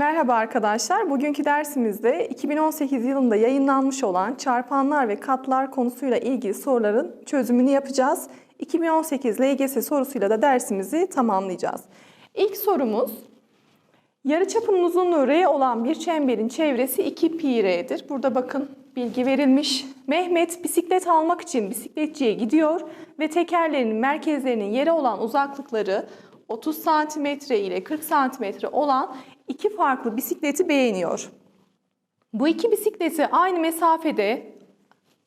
Merhaba arkadaşlar. Bugünkü dersimizde 2018 yılında yayınlanmış olan çarpanlar ve katlar konusuyla ilgili soruların çözümünü yapacağız. 2018 LGS sorusuyla da dersimizi tamamlayacağız. İlk sorumuz Yarıçapının uzunluğu R olan bir çemberin çevresi 2 pi r'dir. Burada bakın bilgi verilmiş. Mehmet bisiklet almak için bisikletçiye gidiyor ve tekerlerinin merkezlerinin yere olan uzaklıkları 30 santimetre ile 40 santimetre olan iki farklı bisikleti beğeniyor. Bu iki bisikleti aynı mesafede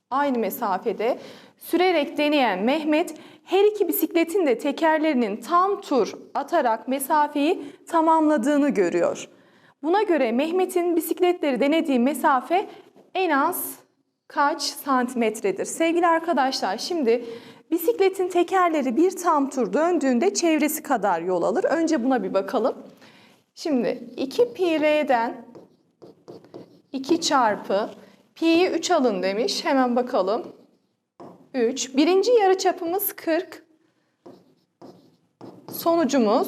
aynı mesafede sürerek deneyen Mehmet her iki bisikletin de tekerlerinin tam tur atarak mesafeyi tamamladığını görüyor. Buna göre Mehmet'in bisikletleri denediği mesafe en az kaç santimetredir? Sevgili arkadaşlar şimdi bisikletin tekerleri bir tam tur döndüğünde çevresi kadar yol alır. Önce buna bir bakalım. Şimdi 2 pi r'den 2 çarpı pi'yi 3 alın demiş. Hemen bakalım. 3. Birinci yarıçapımız 40. Sonucumuz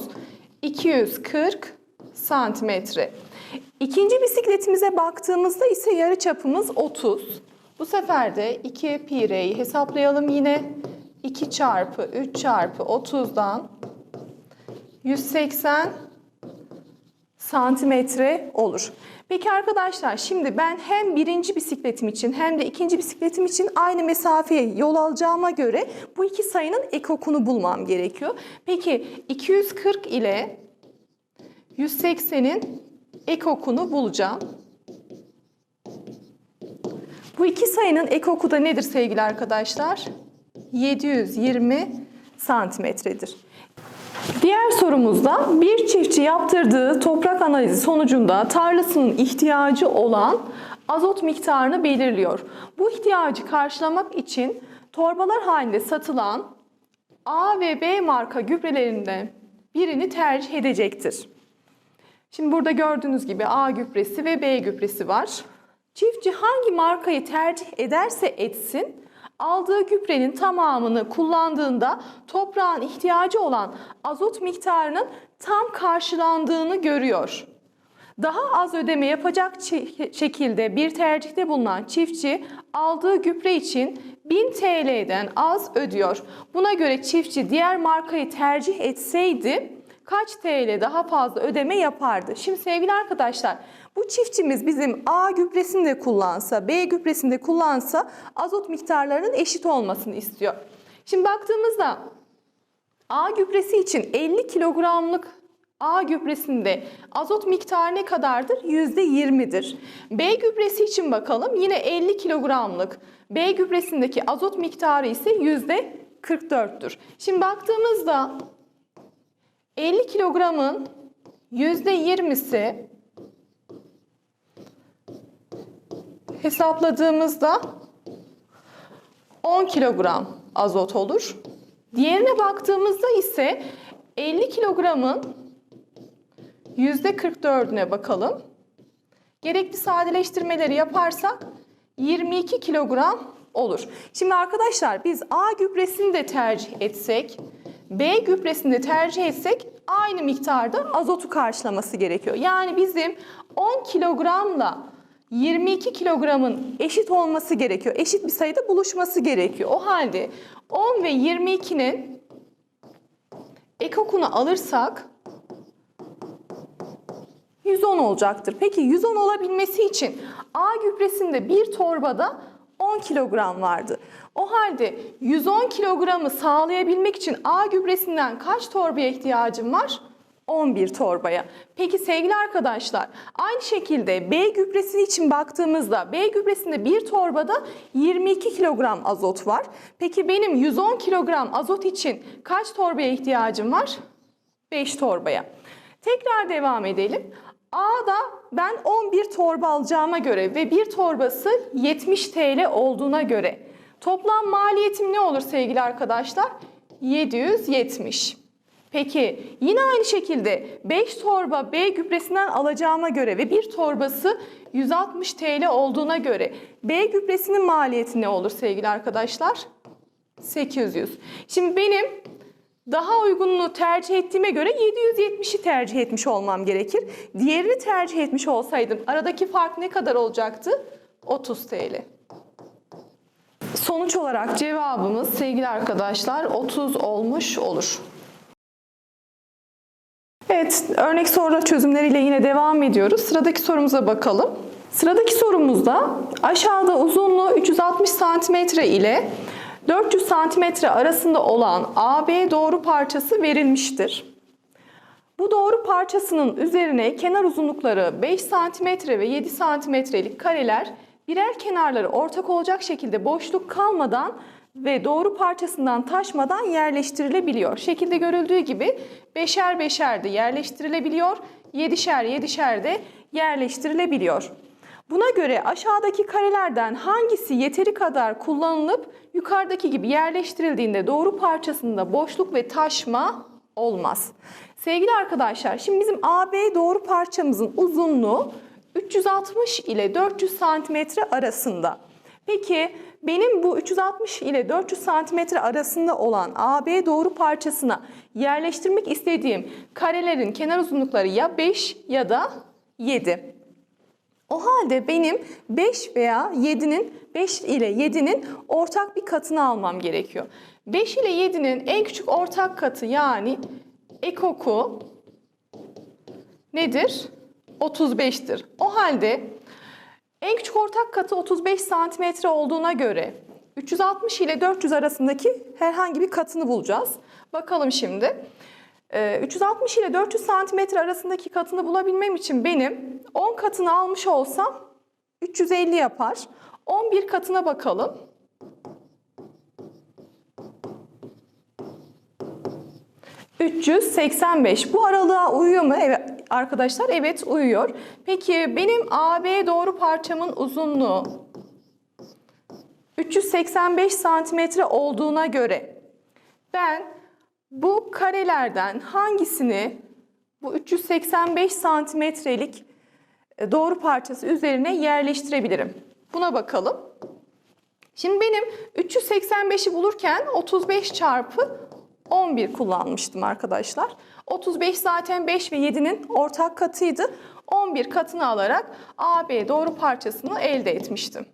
240 santimetre. İkinci bisikletimize baktığımızda ise yarıçapımız 30. Bu sefer de 2 pi r'yi hesaplayalım yine. 2 çarpı 3 çarpı 30'dan 180 santimetre olur. Peki arkadaşlar şimdi ben hem birinci bisikletim için hem de ikinci bisikletim için aynı mesafeye yol alacağıma göre bu iki sayının ekokunu bulmam gerekiyor. Peki 240 ile 180'in ekokunu bulacağım. Bu iki sayının ekoku da nedir sevgili arkadaşlar? 720 santimetredir. Diğer sorumuzda bir çiftçi yaptırdığı toprak analizi sonucunda tarlasının ihtiyacı olan azot miktarını belirliyor. Bu ihtiyacı karşılamak için torbalar halinde satılan A ve B marka gübrelerinden birini tercih edecektir. Şimdi burada gördüğünüz gibi A gübresi ve B gübresi var. Çiftçi hangi markayı tercih ederse etsin, aldığı gübrenin tamamını kullandığında toprağın ihtiyacı olan azot miktarının tam karşılandığını görüyor. Daha az ödeme yapacak şekilde bir tercihte bulunan çiftçi aldığı gübre için 1000 TL'den az ödüyor. Buna göre çiftçi diğer markayı tercih etseydi kaç TL daha fazla ödeme yapardı? Şimdi sevgili arkadaşlar bu çiftçimiz bizim A gübresini de kullansa, B gübresini de kullansa azot miktarlarının eşit olmasını istiyor. Şimdi baktığımızda A gübresi için 50 kilogramlık A gübresinde azot miktarı ne kadardır? %20'dir. B gübresi için bakalım yine 50 kilogramlık B gübresindeki azot miktarı ise %44'tür. Şimdi baktığımızda 50 kilogramın %20'si hesapladığımızda 10 kilogram azot olur. Diğerine baktığımızda ise 50 kilogramın %44'üne bakalım. Gerekli sadeleştirmeleri yaparsak 22 kilogram olur. Şimdi arkadaşlar biz A gübresini de tercih etsek, B gübresini tercih etsek aynı miktarda azotu karşılaması gerekiyor. Yani bizim 10 kilogramla 22 kilogramın eşit olması gerekiyor. Eşit bir sayıda buluşması gerekiyor. O halde 10 ve 22'nin ekokunu alırsak 110 olacaktır. Peki 110 olabilmesi için A gübresinde bir torbada 10 kilogram vardı. O halde 110 kilogramı sağlayabilmek için A gübresinden kaç torbaya ihtiyacım var? 11 torbaya. Peki sevgili arkadaşlar aynı şekilde B gübresi için baktığımızda B gübresinde bir torbada 22 kilogram azot var. Peki benim 110 kilogram azot için kaç torbaya ihtiyacım var? 5 torbaya. Tekrar devam edelim. A'da ben 11 torba alacağıma göre ve bir torbası 70 TL olduğuna göre toplam maliyetim ne olur sevgili arkadaşlar? 770. Peki yine aynı şekilde 5 torba B gübresinden alacağıma göre ve bir torbası 160 TL olduğuna göre B gübresinin maliyeti ne olur sevgili arkadaşlar? 800. Şimdi benim Daha uygununu tercih ettiğime göre 770'i tercih etmiş olmam gerekir. Diğerini tercih etmiş olsaydım aradaki fark ne kadar olacaktı? 30 TL. Sonuç olarak cevabımız sevgili arkadaşlar 30 olmuş olur. Evet, örnek sorular çözümleriyle yine devam ediyoruz. Sıradaki sorumuza bakalım. Sıradaki sorumuzda aşağıda uzunluğu 360 cm ile 400 cm arasında olan AB doğru parçası verilmiştir. Bu doğru parçasının üzerine kenar uzunlukları 5 cm ve 7 cm'lik kareler birer kenarları ortak olacak şekilde boşluk kalmadan ve doğru parçasından taşmadan yerleştirilebiliyor. Şekilde görüldüğü gibi beşer beşer de yerleştirilebiliyor, yedişer yedişer de yerleştirilebiliyor. Buna göre aşağıdaki karelerden hangisi yeteri kadar kullanılıp yukarıdaki gibi yerleştirildiğinde doğru parçasında boşluk ve taşma olmaz. Sevgili arkadaşlar, şimdi bizim AB doğru parçamızın uzunluğu 360 ile 400 santimetre arasında. Peki benim bu 360 ile 400 santimetre arasında olan AB doğru parçasına yerleştirmek istediğim karelerin kenar uzunlukları ya 5 ya da 7. O halde benim 5 veya 7'nin 5 ile 7'nin ortak bir katını almam gerekiyor. 5 ile 7'nin en küçük ortak katı yani ekoku nedir? 35'tir. O halde en küçük ortak katı 35 santimetre olduğuna göre 360 ile 400 arasındaki herhangi bir katını bulacağız. Bakalım şimdi. Ee, 360 ile 400 santimetre arasındaki katını bulabilmem için benim 10 katını almış olsam 350 yapar. 11 katına bakalım. ...385. Bu aralığa uyuyor mu? Evet arkadaşlar, evet uyuyor. Peki benim AB doğru parçamın uzunluğu 385 santimetre olduğuna göre ben bu karelerden hangisini bu 385 santimetrelik e, doğru parçası üzerine yerleştirebilirim? Buna bakalım. Şimdi benim 385'i bulurken 35 çarpı 11 kullanmıştım arkadaşlar. 35 zaten 5 ve 7'nin ortak katıydı. 11 katını alarak AB doğru parçasını elde etmiştim.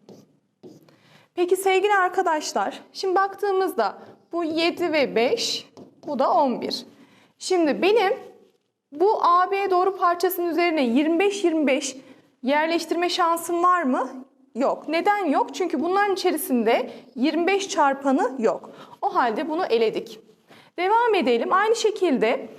Peki sevgili arkadaşlar, şimdi baktığımızda bu 7 ve 5, bu da 11. Şimdi benim bu AB doğru parçasının üzerine 25-25 yerleştirme şansım var mı? Yok. Neden yok? Çünkü bunların içerisinde 25 çarpanı yok. O halde bunu eledik. Devam edelim. Aynı şekilde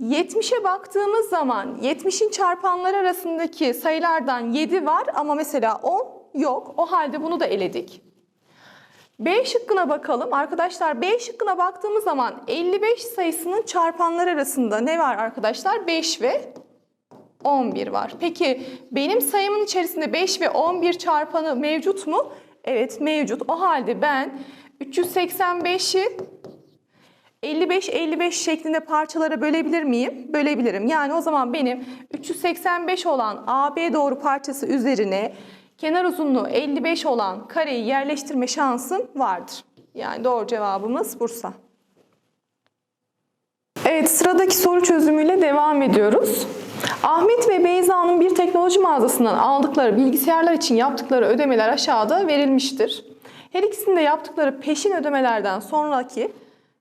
70'e baktığımız zaman 70'in çarpanları arasındaki sayılardan 7 var ama mesela 10 yok. O halde bunu da eledik. B şıkkına bakalım. Arkadaşlar B şıkkına baktığımız zaman 55 sayısının çarpanları arasında ne var arkadaşlar? 5 ve 11 var. Peki benim sayımın içerisinde 5 ve 11 çarpanı mevcut mu? Evet mevcut. O halde ben 385'i 55-55 şeklinde parçalara bölebilir miyim? Bölebilirim. Yani o zaman benim 385 olan AB doğru parçası üzerine kenar uzunluğu 55 olan kareyi yerleştirme şansım vardır. Yani doğru cevabımız Bursa. Evet sıradaki soru çözümüyle devam ediyoruz. Ahmet ve Beyza'nın bir teknoloji mağazasından aldıkları bilgisayarlar için yaptıkları ödemeler aşağıda verilmiştir. Her ikisinin de yaptıkları peşin ödemelerden sonraki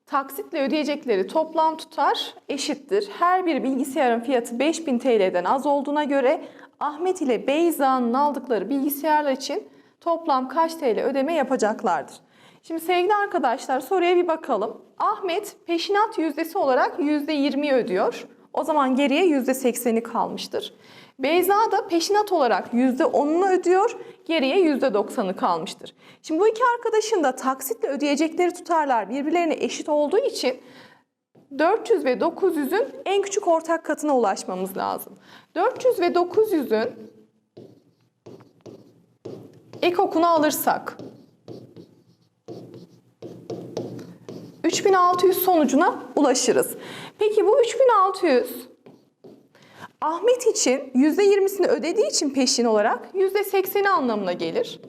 taksitle ödeyecekleri toplam tutar eşittir. Her bir bilgisayarın fiyatı 5000 TL'den az olduğuna göre Ahmet ile Beyza'nın aldıkları bilgisayarlar için toplam kaç TL ödeme yapacaklardır? Şimdi sevgili arkadaşlar soruya bir bakalım. Ahmet peşinat yüzdesi olarak %20'yi ödüyor. O zaman geriye %80'i kalmıştır. Beyza da peşinat olarak %10'unu ödüyor, geriye %90'ı kalmıştır. Şimdi bu iki arkadaşın da taksitle ödeyecekleri tutarlar birbirlerine eşit olduğu için 400 ve 900'ün en küçük ortak katına ulaşmamız lazım. 400 ve 900'ün ekokunu alırsak 3600 sonucuna ulaşırız. Peki bu 3600 Ahmet için %20'sini ödediği için peşin olarak %80'i anlamına gelir.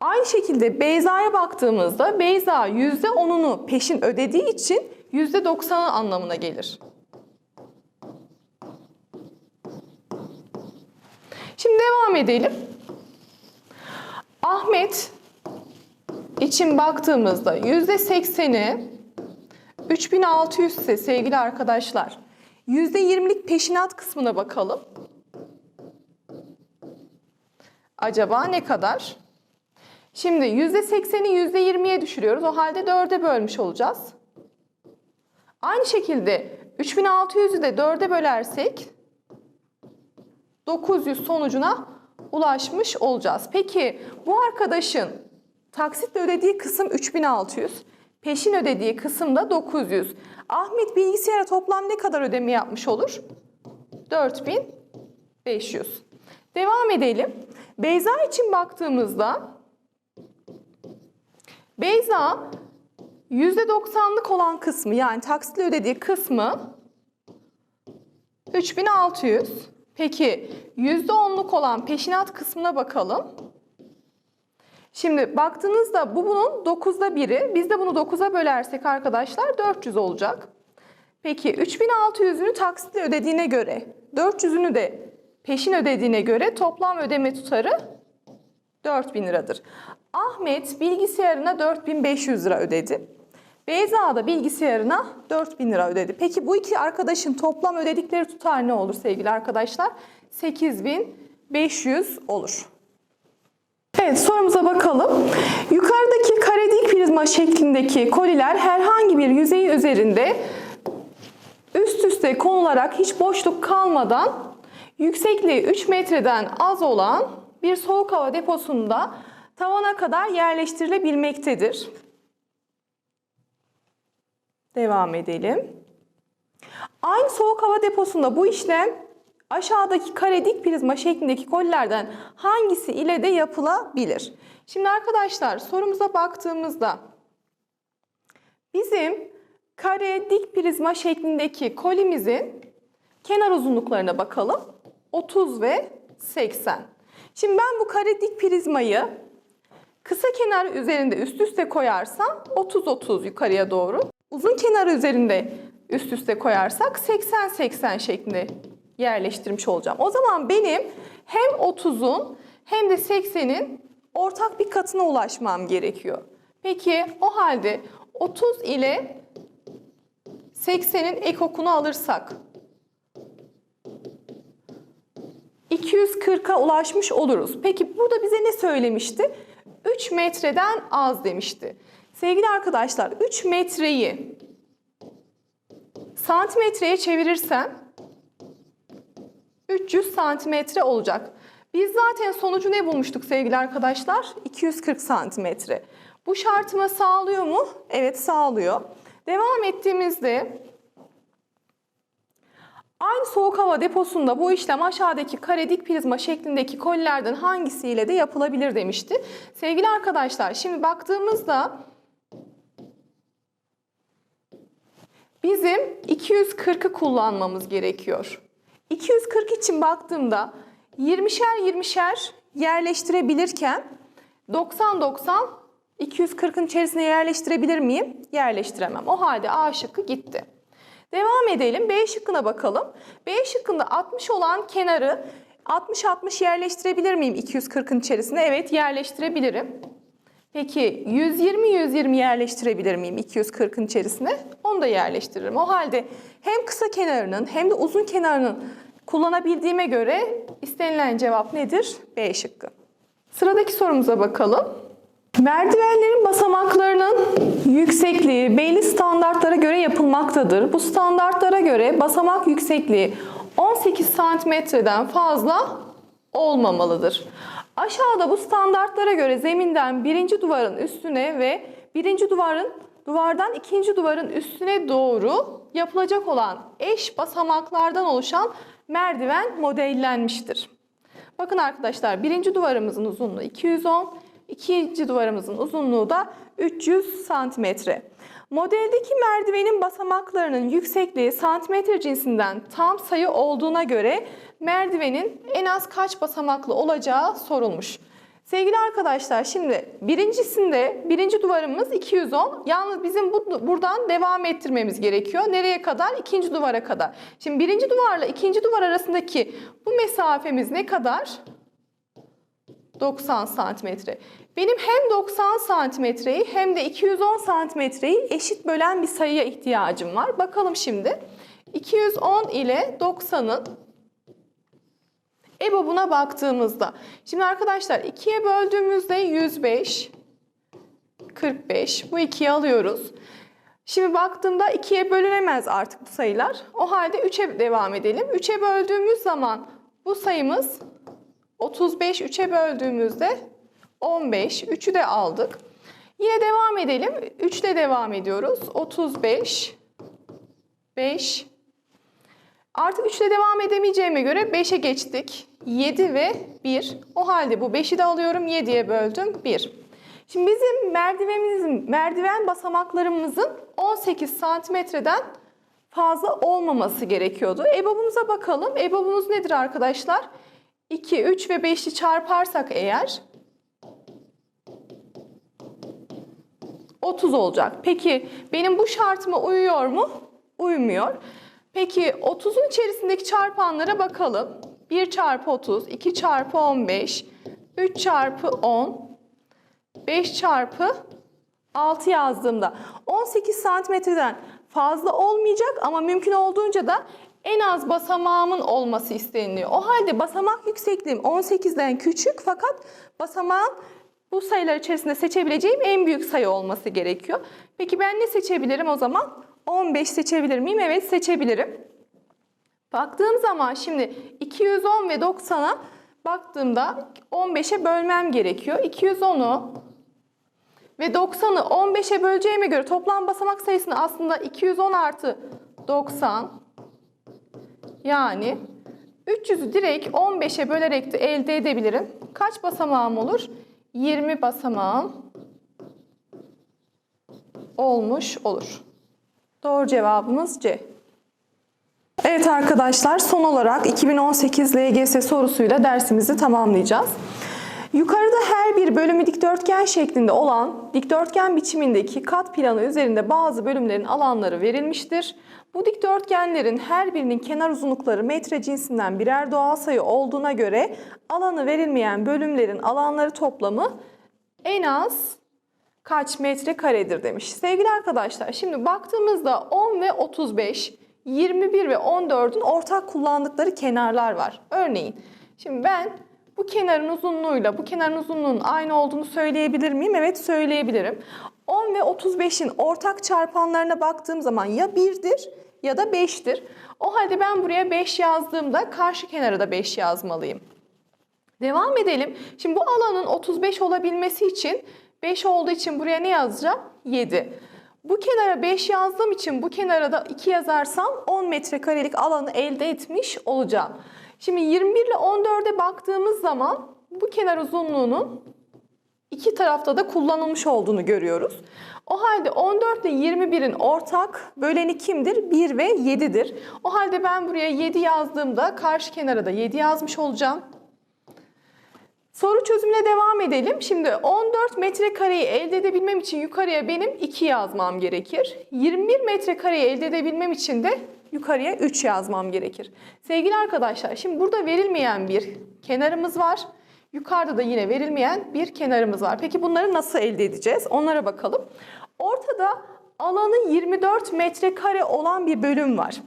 Aynı şekilde Beyza'ya baktığımızda Beyza %10'unu peşin ödediği için %90'ı anlamına gelir. Şimdi devam edelim. Ahmet için baktığımızda %80'i 3600 ise sevgili arkadaşlar %20'lik peşinat kısmına bakalım. Acaba ne kadar? Şimdi %80'i %20'ye düşürüyoruz. O halde 4'e bölmüş olacağız. Aynı şekilde 3600'ü de 4'e bölersek 900 sonucuna ulaşmış olacağız. Peki bu arkadaşın taksitle ödediği kısım 3600, peşin ödediği kısım da 900. Ahmet bilgisayara toplam ne kadar ödeme yapmış olur? 4500. Devam edelim. Beyza için baktığımızda Beyza %90'lık olan kısmı yani taksitle ödediği kısmı 3600. Peki %10'luk olan peşinat kısmına bakalım. Şimdi baktığınızda bu bunun 9'da biri. Biz de bunu 9'a bölersek arkadaşlar 400 olacak. Peki 3600'ünü taksitle ödediğine göre 400'ünü de peşin ödediğine göre toplam ödeme tutarı 4000 liradır. Ahmet bilgisayarına 4500 lira ödedi. Beyza da bilgisayarına 4000 lira ödedi. Peki bu iki arkadaşın toplam ödedikleri tutar ne olur sevgili arkadaşlar? 8500 olur. Evet sorumuza bakalım. Yukarıdaki kare dik prizma şeklindeki koliler herhangi bir yüzeyi üzerinde üst üste konularak hiç boşluk kalmadan yüksekliği 3 metreden az olan bir soğuk hava deposunda tavana kadar yerleştirilebilmektedir. Devam edelim. Aynı soğuk hava deposunda bu işlem aşağıdaki kare dik prizma şeklindeki kolilerden hangisi ile de yapılabilir? Şimdi arkadaşlar sorumuza baktığımızda bizim kare dik prizma şeklindeki kolimizin kenar uzunluklarına bakalım. 30 ve 80. Şimdi ben bu kare dik prizmayı kısa kenarı üzerinde üst üste koyarsam 30-30 yukarıya doğru. Uzun kenarı üzerinde üst üste koyarsak 80-80 şeklinde yerleştirmiş olacağım. O zaman benim hem 30'un hem de 80'in ortak bir katına ulaşmam gerekiyor. Peki o halde 30 ile 80'in ekokunu alırsak 240'a ulaşmış oluruz. Peki burada bize ne söylemişti? 3 metreden az demişti. Sevgili arkadaşlar 3 metreyi santimetreye çevirirsem 300 santimetre olacak. Biz zaten sonucu ne bulmuştuk sevgili arkadaşlar? 240 santimetre. Bu şartıma sağlıyor mu? Evet sağlıyor. Devam ettiğimizde aynı soğuk hava deposunda bu işlem aşağıdaki kare dik prizma şeklindeki kolilerden hangisiyle de yapılabilir demişti. Sevgili arkadaşlar şimdi baktığımızda bizim 240'ı kullanmamız gerekiyor. 240 için baktığımda 20'şer 20'şer yerleştirebilirken 90-90 240'ın içerisine yerleştirebilir miyim? Yerleştiremem. O halde A şıkkı gitti. Devam edelim. B şıkkına bakalım. B şıkkında 60 olan kenarı 60-60 yerleştirebilir miyim 240'ın içerisine? Evet yerleştirebilirim. Peki 120-120 yerleştirebilir miyim 240'ın içerisine? Onu da yerleştiririm. O halde hem kısa kenarının hem de uzun kenarının kullanabildiğime göre istenilen cevap nedir? B şıkkı. Sıradaki sorumuza bakalım. Merdivenlerin basamaklarının yüksekliği belli standartlara göre yapılmaktadır. Bu standartlara göre basamak yüksekliği 18 santimetreden fazla olmamalıdır. Aşağıda bu standartlara göre zeminden birinci duvarın üstüne ve birinci duvarın duvardan ikinci duvarın üstüne doğru yapılacak olan eş basamaklardan oluşan merdiven modellenmiştir. Bakın arkadaşlar birinci duvarımızın uzunluğu 210, ikinci duvarımızın uzunluğu da 300 santimetre. Modeldeki merdivenin basamaklarının yüksekliği santimetre cinsinden tam sayı olduğuna göre merdivenin en az kaç basamaklı olacağı sorulmuş. Sevgili arkadaşlar şimdi birincisinde birinci duvarımız 210. Yalnız bizim bu, buradan devam ettirmemiz gerekiyor. Nereye kadar? İkinci duvara kadar. Şimdi birinci duvarla ikinci duvar arasındaki bu mesafemiz ne kadar? 90 santimetre. Benim hem 90 santimetreyi hem de 210 santimetreyi eşit bölen bir sayıya ihtiyacım var. Bakalım şimdi. 210 ile 90'ın EBOB'una baktığımızda. Şimdi arkadaşlar 2'ye böldüğümüzde 105, 45. Bu 2'yi alıyoruz. Şimdi baktığımda 2'ye bölünemez artık bu sayılar. O halde 3'e devam edelim. 3'e böldüğümüz zaman bu sayımız 35 3'e böldüğümüzde 15. 3'ü de aldık. Yine devam edelim. 3 ile devam ediyoruz. 35 5 Artık 3 ile devam edemeyeceğime göre 5'e geçtik. 7 ve 1. O halde bu 5'i de alıyorum. 7'ye böldüm 1. Şimdi bizim merdivenimizin, merdiven basamaklarımızın 18 santimetreden fazla olmaması gerekiyordu. EBOB'umuza bakalım. EBOB'umuz nedir arkadaşlar? 2, 3 ve 5'i çarparsak eğer 30 olacak. Peki benim bu şartıma uyuyor mu? Uymuyor. Peki 30'un içerisindeki çarpanlara bakalım. 1 çarpı 30, 2 çarpı 15, 3 çarpı 10, 5 çarpı 6 yazdığımda 18 santimetreden fazla olmayacak ama mümkün olduğunca da en az basamağımın olması isteniliyor. O halde basamak yüksekliğim 18'den küçük fakat basamağın bu sayılar içerisinde seçebileceğim en büyük sayı olması gerekiyor. Peki ben ne seçebilirim o zaman? 15 seçebilir miyim? Evet seçebilirim. Baktığım zaman şimdi 210 ve 90'a baktığımda 15'e bölmem gerekiyor. 210'u ve 90'ı 15'e böleceğime göre toplam basamak sayısını aslında 210 artı 90 yani 300'ü direkt 15'e bölerek de elde edebilirim. Kaç basamağım olur? 20 basamağım olmuş olur. Doğru cevabımız C. Evet arkadaşlar son olarak 2018 LGS sorusuyla dersimizi tamamlayacağız. Yukarıda her bir bölümü dikdörtgen şeklinde olan dikdörtgen biçimindeki kat planı üzerinde bazı bölümlerin alanları verilmiştir. Bu dikdörtgenlerin her birinin kenar uzunlukları metre cinsinden birer doğal sayı olduğuna göre alanı verilmeyen bölümlerin alanları toplamı en az kaç metrekaredir demiş. Sevgili arkadaşlar şimdi baktığımızda 10 ve 35, 21 ve 14'ün ortak kullandıkları kenarlar var. Örneğin şimdi ben bu kenarın uzunluğuyla bu kenarın uzunluğunun aynı olduğunu söyleyebilir miyim? Evet söyleyebilirim. 10 ve 35'in ortak çarpanlarına baktığım zaman ya 1'dir ya da 5'tir. O halde ben buraya 5 yazdığımda karşı kenara da 5 yazmalıyım. Devam edelim. Şimdi bu alanın 35 olabilmesi için 5 olduğu için buraya ne yazacağım? 7. Bu kenara 5 yazdığım için bu kenara da 2 yazarsam 10 metrekarelik alanı elde etmiş olacağım. Şimdi 21 ile 14'e baktığımız zaman bu kenar uzunluğunun iki tarafta da kullanılmış olduğunu görüyoruz. O halde 14 ile 21'in ortak böleni kimdir? 1 ve 7'dir. O halde ben buraya 7 yazdığımda karşı kenara da 7 yazmış olacağım. Soru çözümüne devam edelim. Şimdi 14 metrekareyi elde edebilmem için yukarıya benim 2 yazmam gerekir. 21 metrekareyi elde edebilmem için de yukarıya 3 yazmam gerekir. Sevgili arkadaşlar şimdi burada verilmeyen bir kenarımız var. Yukarıda da yine verilmeyen bir kenarımız var. Peki bunları nasıl elde edeceğiz? Onlara bakalım. Ortada alanı 24 metrekare olan bir bölüm var.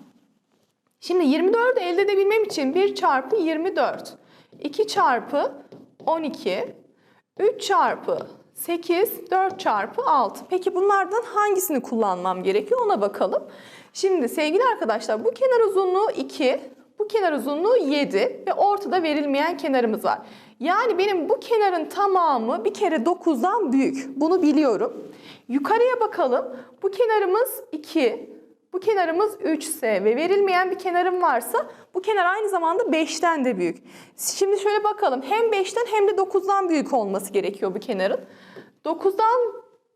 Şimdi 24'ü elde edebilmem için 1 çarpı 24, 2 çarpı 12, 3 çarpı 8, 4 çarpı 6. Peki bunlardan hangisini kullanmam gerekiyor ona bakalım. Şimdi sevgili arkadaşlar bu kenar uzunluğu 2, bu kenar uzunluğu 7 ve ortada verilmeyen kenarımız var. Yani benim bu kenarın tamamı bir kere 9'dan büyük. Bunu biliyorum. Yukarıya bakalım. Bu kenarımız 2, bu kenarımız 3 ise ve verilmeyen bir kenarım varsa bu kenar aynı zamanda 5'ten de büyük. Şimdi şöyle bakalım. Hem 5'ten hem de 9'dan büyük olması gerekiyor bu kenarın. 9'dan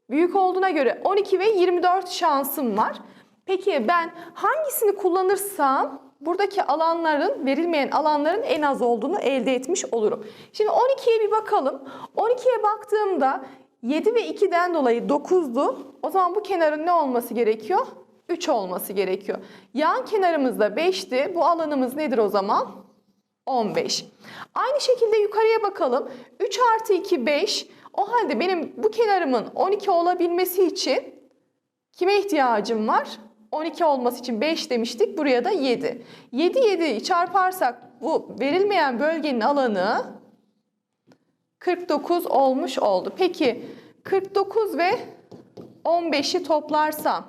büyük olduğuna göre 12 ve 24 şansım var. Peki ben hangisini kullanırsam buradaki alanların, verilmeyen alanların en az olduğunu elde etmiş olurum. Şimdi 12'ye bir bakalım. 12'ye baktığımda 7 ve 2'den dolayı 9'du. O zaman bu kenarın ne olması gerekiyor? 3 olması gerekiyor. Yan kenarımızda 5'ti. Bu alanımız nedir o zaman? 15. Aynı şekilde yukarıya bakalım. 3 artı 2 5. O halde benim bu kenarımın 12 olabilmesi için kime ihtiyacım var? 12 olması için 5 demiştik. Buraya da 7. 7 7'yi çarparsak bu verilmeyen bölgenin alanı 49 olmuş oldu. Peki 49 ve 15'i toplarsam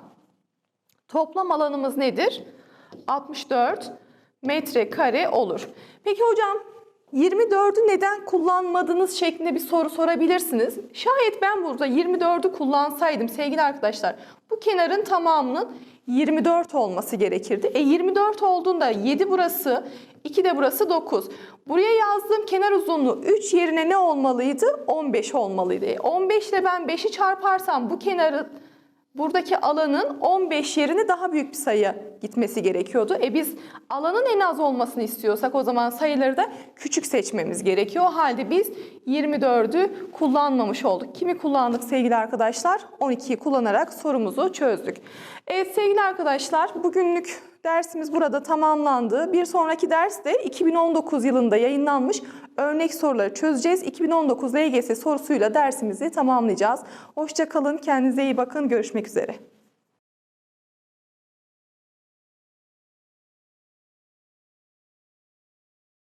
toplam alanımız nedir? 64 metrekare olur. Peki hocam 24'ü neden kullanmadınız şeklinde bir soru sorabilirsiniz. Şayet ben burada 24'ü kullansaydım sevgili arkadaşlar bu kenarın tamamının 24 olması gerekirdi. E 24 olduğunda 7 burası, 2 de burası 9. Buraya yazdığım kenar uzunluğu 3 yerine ne olmalıydı? 15 olmalıydı. E 15 ile ben 5'i çarparsam bu kenarın buradaki alanın 15 yerine daha büyük bir sayı gitmesi gerekiyordu. E biz alanın en az olmasını istiyorsak o zaman sayıları da küçük seçmemiz gerekiyor. O halde biz 24'ü kullanmamış olduk. Kimi kullandık sevgili arkadaşlar? 12'yi kullanarak sorumuzu çözdük. Evet sevgili arkadaşlar bugünlük dersimiz burada tamamlandı. Bir sonraki ders de 2019 yılında yayınlanmış örnek soruları çözeceğiz. 2019 LGS sorusuyla dersimizi tamamlayacağız. Hoşça kalın, kendinize iyi bakın. Görüşmek üzere.